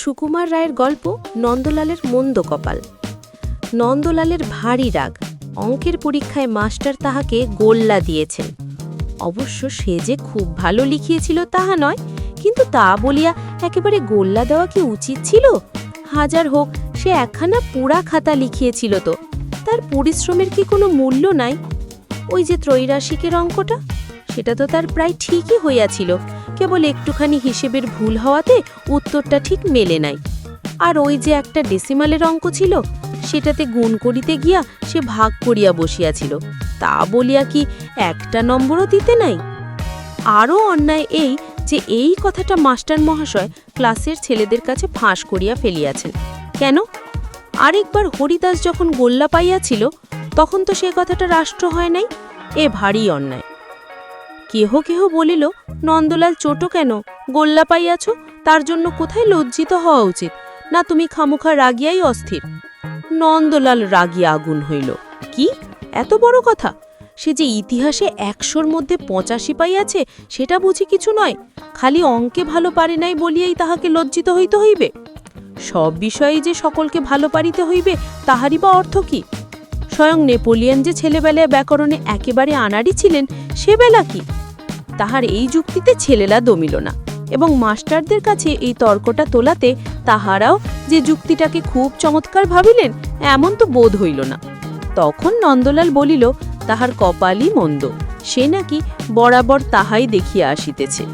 সুকুমার রায়ের গল্প নন্দলালের মন্দ কপাল। নন্দলালের ভারী রাগ, অঙ্কের পরীক্ষায় মাস্টার তাহাকে গোল্লা দিয়েছেন। অবশ্য সে যে খুব ভালো লিখিয়েছিল তাহা নয়, কিন্তু তা বলিয়া একেবারে গোল্লা দেওয়া কি উচিত ছিল? হাজার হোক, সে একখানা পুরা খাতা লিখিয়েছিল তো, তার পরিশ্রমের কি কোনো মূল্য নাই? ওই যে ত্রৈরাশিকের অঙ্কটা? সেটা তো তার প্রায় ঠিকই হইয়াছিল। কেবল একটুখানি হিসেবের ভুল হওয়াতে উত্তরটা ঠিক মেলে নাই। আর ওই যে একটা ডেসিমালের অঙ্ক ছিল, সেটাতে গুণ করিতে গিয়া সে ভাগ করিয়া বসিয়াছিল। তা বলিয়া কি একটা নম্বরও দিতে নাই? আরও অন্যায় এই যে এই কথাটা মাস্টার মহাশয় ক্লাসের ছেলেদের কাছে ফাঁস করিয়া ফেলিয়াছেন। কেন? আরেকবার হরিদাস যখন গোল্লা পাইয়াছিল, তখন তো সে কথাটা রাষ্ট্র হয় নাই। এ ভারী অন্যায়। কেহ কেহ বলিল, নন্দলাল চোটো কেন? গোল্লা পাইয়াছ তার জন্য কোথায় লজ্জিত হওয়া উচিত? না তুমি খামুখা রাগিয়াই অস্থির? নন্দলাল রাগিয়া আগুন হইল। কি? এত বড় কথা? সে যে ইতিহাসে একশোর মধ্যে পঁচাশি পাইয়াছে সেটা বুঝি কিছু নয়? খালি অঙ্কে ভালো পারে নাই বলিয়াই তাহাকে লজ্জিত হইতে হইবে? সব বিষয়ে যে সকলকে ভালো পারিতে হইবে, তাহারই বা অর্থ কি? স্বয়ং নেপোলিয়ান যে ছেলেবেলায় ব্যাকরণে একেবারে আনাড়ি ছিলেন, সে বেলা কি? তাহার এই যুক্তিতে ছেলেরা দমিল না এবং মাস্টারদের কাছে এই তর্কটা তোলাতে তাহারাও যে যুক্তিটাকে খুব চমৎকার ভাবিলেন, এমন তো বোধ হইল না। তখন নন্দলাল বলিল, তাহার কপালই মন্দ, সে নাকি বরাবর তাহাই দেখিয়া আসিতেছে।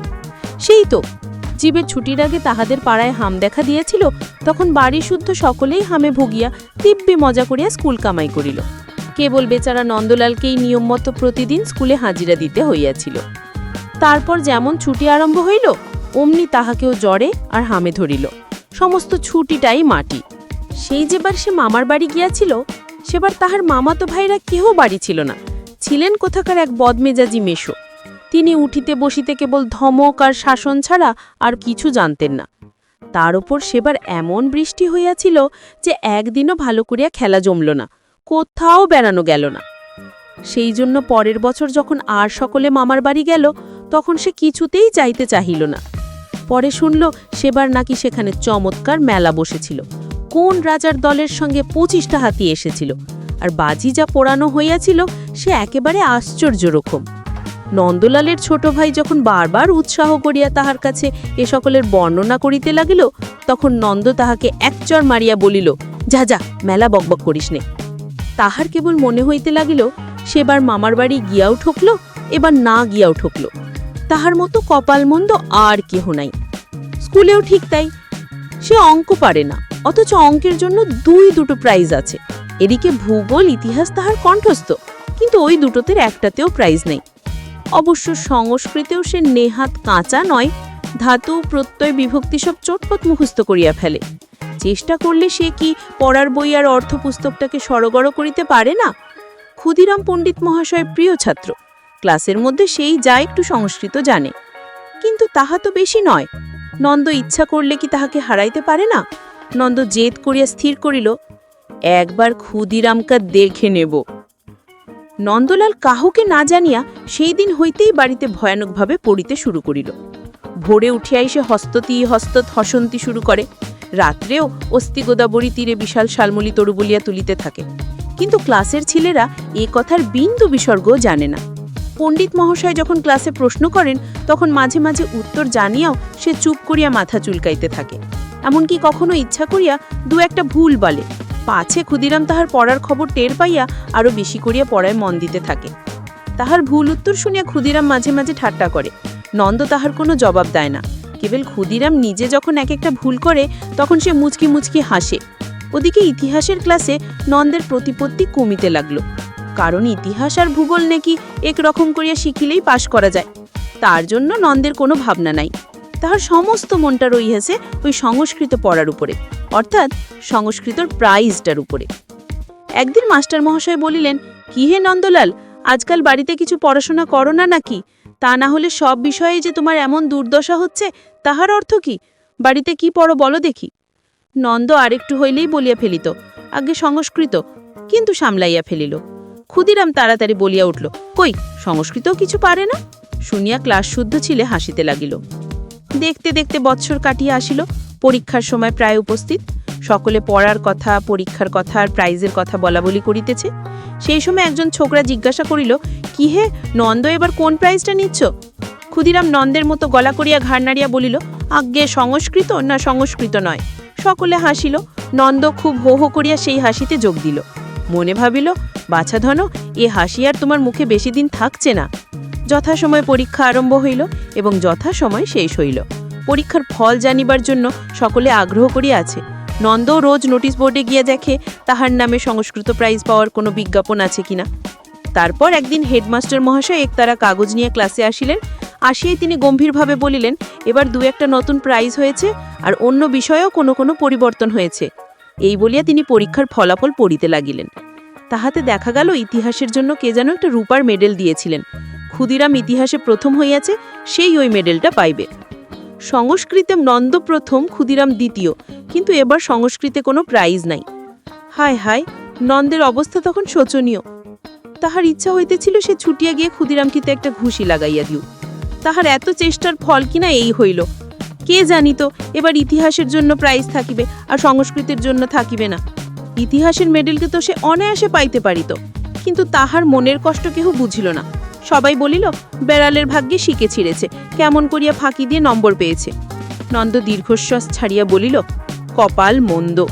সেই তো, জীবের ছুটির আগে তাহাদের পাড়ায় হাম দেখা দিয়েছিল, তখন বাড়ি শুদ্ধ সকলেই হামে ভুগিয়া দিব্যে মজা করিয়া স্কুল কামাই করিল। কেবল বেচারা নন্দলালকেই নিয়মমতো প্রতিদিন স্কুলে হাজিরা দিতে হইয়াছিল। তারপর যেমন ছুটি আরম্ভ হইল, অমনি তাহাকেও জ্বরে আর হামে ধরিল। সমস্ত ছুটিটাই মাটি। সেই যেবার সে মামার বাড়ি গিয়াছিল, সেবার তাহার মামাতো ভাইরা কেহ বাড়ি ছিল না। ছিলেন কোথাকার এক বদমেজাজি মেশো তিনি উঠিতে বসিতে কেবল ধমক আর শাসন ছাড়া আর কিছু জানতেন না। তার ওপর সেবার এমন বৃষ্টি হইয়াছিল যে একদিনও ভালো করিয়া খেলা জমল না, কোথাও বেড়ানো গেল না। সেই জন্য পরের বছর যখন আর সকলে মামার বাড়ি গেল তখন সে কিছুতেই যাইতে চাহিল না। পরে শুনল সেবার নাকি সেখানে চমৎকার মেলা বসেছিল। কোন রাজার দলের সঙ্গে পঁচিশটা হাতি এসেছিল। আর বাজি যা পোড়ানো হইয়াছিল, সে একেবারে আশ্চর্য রকম। নন্দলালের ছোট ভাই যখন বারবার উৎসাহ করিয়া তাহার কাছে এ সকলের বর্ণনা করিতে লাগিল, তখন নন্দ তাহাকে একচর মারিয়া বলিল, যা যা, মেলা বকবক করিস নে। তাহার কেবল মনে হইতে লাগিল, সেবার মামার বাড়ি গিয়াও ঠকল, এবার না গিয়াও ঠকল। তাহার মতো কপালমন্দ আর কেহ নাই। স্কুলেও ঠিক তাই। সে অঙ্ক পারে না, অথচ অঙ্কের জন্য দুই দুটো প্রাইজ আছে। এদিকে ভূগোল, ইতিহাস তাহার কণ্ঠস্থ, কিন্তু ওই দুটোতে একটাতেও প্রাইজ নেই। অবশ্য সংস্কৃতেও সে নেহাত কাঁচা নয়, ধাতু, প্রত্যয়, বিভক্তি সব চটপট মুখস্থ করিয়া ফেলে। চেষ্টা করলে সে কি পড়ার বই আর অর্থ পুস্তকটাকে সরগড় করিতে পারে না? ক্ষুদিরাম পণ্ডিত মহাশয় প্রিয় ছাত্র। ক্লাসের মধ্যে সেই যা একটু সংস্কৃত জানে। কিন্তু তাহা তো বেশি নয়। নন্দ ইচ্ছা করলে কি তাহাকে হারাইতে পারে না? নন্দ জেদ করিয়া স্থির করিল, একবার ক্ষুদিরামকা দেখে নেব। নন্দলাল কাহুকে না জানিয়া সেই দিন হইতেই বাড়িতে ভয়ানকভাবে পড়িতে শুরু করিল। ভোরে উঠিয়া এসে হস্ততি হস্তত হসন্তি শুরু করে। রাত্রেও অস্থি গোদাবরী তীরে বিশাল শালমলি তরু বলিয়া তুলিতে থাকে। কিন্তু ক্লাসের ছেলেরা এ কথার বিন্দু বিসর্গ জানে না। পণ্ডিত মহাশয় যখন ক্লাসে প্রশ্ন করেন, তখন মাঝে মাঝে উত্তর জানিয়াও সে চুপ করিয়া মাথা চুলকাইতে থাকে। এমনকি কখনো ইচ্ছা করিয়া দু একটা ভুল বলে। পাছে ক্ষুদিরাম তাহার পড়ার খবর টের পাইয়া আরও বেশি করিয়া পড়ায় মন দিতে থাকে। তাহার ভুল উত্তর শুনিয়া ক্ষুদিরাম মাঝে মাঝে ঠাট্টা করে। নন্দ তাহার কোনো জবাব দেয় না। কেবল ক্ষুদিরাম নিজে যখন এক একটা ভুল করে, তখন সে মুচকি মুচকি হাসে। ওদিকে ইতিহাসের ক্লাসে নন্দের প্রতিপত্তি কমিতে লাগল। কারণ ইতিহাস আর ভূগোল নাকি একরকম করিয়া শিখিলেই পাশ করা যায়। তার জন্য নন্দের কোনো ভাবনা নাই। তাহার সমস্ত মনটা রইয়াছে ওই সংস্কৃত পড়ার উপরে, অর্থাৎ সংস্কৃতর প্রাইজটার উপরে। একদিন মাস্টার মহাশয় বলিলেন, কি হে নন্দলাল, আজকাল বাড়িতে কিছু পড়াশোনা করো না নাকি? তা না হলে সব বিষয়ে যে তোমার এমন দুর্দশা হচ্ছে, তাহার অর্থ কি? বাড়িতে কি পড়ো বলো দেখি? নন্দ আরেকটু হইলেই বলিয়া ফেলিত আগে সংস্কৃত। কিন্তু সামলাইয়া ফেলিল। ক্ষুদিরাম তাড়াতাড়ি বলিয়া উঠল, কই, সংস্কৃতও কিছু পারে না? শুনিয়া ক্লাস শুদ্ধ ছিলে হাসিতে লাগিল। দেখতে দেখতে বৎসর কাটিয়া আসিল, পরীক্ষার সময় প্রায় উপস্থিত। সকলে পড়ার কথা, পরীক্ষার কথা আর প্রাইজের কথা বলা বলি করিতেছে। সেই সময় একজন ছোকরা জিজ্ঞাসা করিল, কি হে, নন্দ এবার কোন প্রাইজটা নিচ্ছ? ক্ষুদিরাম নন্দের মতো গলা করিয়া ঘাড় নাড়িয়া বলিল, আজ্ঞে, সংস্কৃত না সংস্কৃত নয়? সকলে হাসিল। নন্দ খুব হো হো করিয়া সেই হাসিতে যোগ দিল। মনে ভাবিল বাছা ধন, এ হাসি আর তোমার মুখে বেশি দিন থাকছে না। যথাসময়ে পরীক্ষা আরম্ভ হইল এবং যথাসময় শেষ হইল। পরীক্ষার ফল জানিবার জন্য সকলে আগ্রহ করিয়া আছে নন্দ রোজ নোটিশ বোর্ডে গিয়ে দেখে তাহার নামে সংস্কৃত প্রাইজ পাওয়ার কোনো বিজ্ঞাপন আছে কিনা। তারপর একদিন হেডমাস্টার মহাশয় একতারা কাগজ নিয়ে ক্লাসে আসিলেন। আসিয়াই তিনি গম্ভীরভাবে বলিলেন, এবার দু একটা নতুন প্রাইজ হয়েছে আর অন্য বিষয়েও কোনো কোনো পরিবর্তন হয়েছে। এই বলিয়া তিনি পরীক্ষার ফলাফল পড়িতে লাগিলেন। তাহাতে দেখা গেল ইতিহাসের জন্য কে যেন একটা রূপার মেডেল দিয়েছিলেন। ক্ষুদিরাম ইতিহাসে প্রথম হইয়াছে, সেই ওই মেডেলটা পাইবে। সংস্কৃতে নন্দ প্রথম, ক্ষুদিরাম দ্বিতীয়, কিন্তু এবার সংস্কৃতে কোনো প্রাইজ নাই। হায় হায়, নন্দের অবস্থা তখন শোচনীয়। তাহার ইচ্ছা হইতেছিল সে ছুটিয়া গিয়ে ক্ষুদিরামকিতে একটা ঘুষি লাগাইয়া দিও তাহার এত চেষ্টার ফল কিনা এই হইল। কে জানিত, এবার ইতিহাসের জন্য প্রাইজ থাকিবে আর সংস্কৃতের জন্য থাকিবে না। ইতিহাসের মেডেলকে তো সে অনায়াসে পাইতে পারিত। কিন্তু তাহার মনের কষ্ট কেহ বুঝিল না। সবাই বলিল, বেড়ালের ভাগ্যে শিকে ছিঁড়েছে। কেমন করিয়া ফাঁকি দিয়ে নম্বর পেয়েছে? নন্দ দীর্ঘশ্বাস ছাড়িয়া বলিল, কপাল মন্দ।